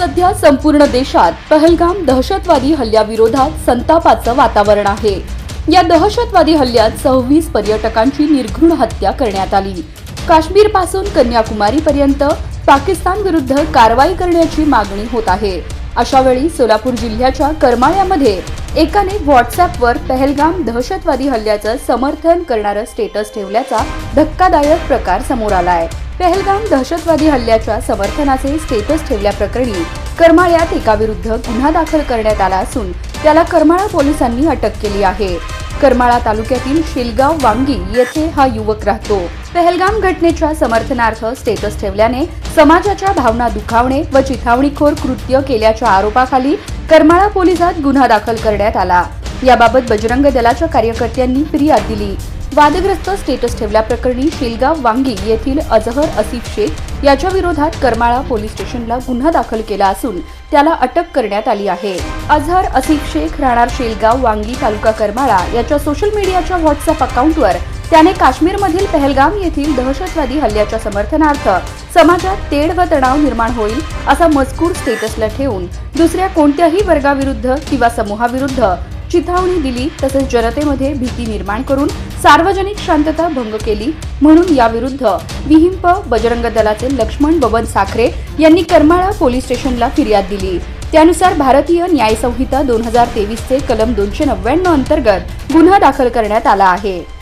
सध्या संपूर्ण देशात पहलगाम दहशतवादी हल्ल्याविरोधात संतापाचं वातावरण आहे. या दहशतवादी हल्ल्यात सव्वीस पर्यटकांची निर्घृण हत्या करण्यात आली. काश्मीरपासून कन्याकुमारी पर्यंत पाकिस्तान विरुद्ध कारवाई करण्याची मागणी होत आहे. अशा वेळी सोलापूर जिल्ह्याच्या करमाळ्यामध्ये एकाने व्हॉट्सअपवर पहलगाम दहशतवादी हल्ल्याचं समर्थन करणारं स्टेटस ठेवल्याचा धक्कादायक प्रकार समोर आला आहे पहलगाम दहशतवादी हल्ल्याच्या समर्थनाचे स्टेटस ठेवल्याप्रकरणी करमाळ्यात एकाविरुद्ध गुन्हा दाखल करण्यात आला असून त्याला करमाळा पोलिसांनी अटक केली आहे. करमाळा तालुक्यातील शिलगाव वांगी येथे हा युवक राहतो. पहलगाम घटनेच्या समर्थनार्थ स्टेटस ठेवल्याने समाजाच्या भावना दुखावणे व चिथावणीखोर कृत्य केल्याच्या आरोपाखाली करमाळा पोलिसात गुन्हा दाखल करण्यात आला. याबाबत बजरंग दलाच्या कार्यकर्त्यांनी फिर्याद दिली. वादग्रस्त स्टेटस ठेवल्याप्रकरणी शेलगाव वांगी येथील अजहर असिफ शेख याच्या विरोधात करमाळा पोलीस स्टेशनला गुन्हा दाखल केला असून त्याला अटक करण्यात आली आहे. अझहर असिफ शेख राहणार शेलगाव वांगी तालुका करमाळा याच्या सोशल मीडियाच्या व्हॉट्सअप अकाउंटवर त्याने काश्मीरमधील पहलगाम येथील दहशतवादी हल्ल्याच्या समर्थनार्थ समाजात तेढ व तणाव निर्माण होईल असा मजकूर स्टेटसला ठेवून दुसऱ्या कोणत्याही वर्गाविरुद्ध किंवा समूहाविरुद्ध चिथावणी दिली तसेच जनतेमध्ये भीती निर्माण करून सार्वजनिक शांतता भंग केली म्हणून याविरुद्ध विहिंप बजरंग दलाचे लक्ष्मण बबन साखरे यांनी करमाळा पोलीस स्टेशनला फिर्याद दिली. त्यानुसार भारतीय न्याय संहिता दोन हजार तेवीसचे कलम दोनशे नव्याण्णव अंतर्गत गुन्हा दाखल करण्यात आला आहे.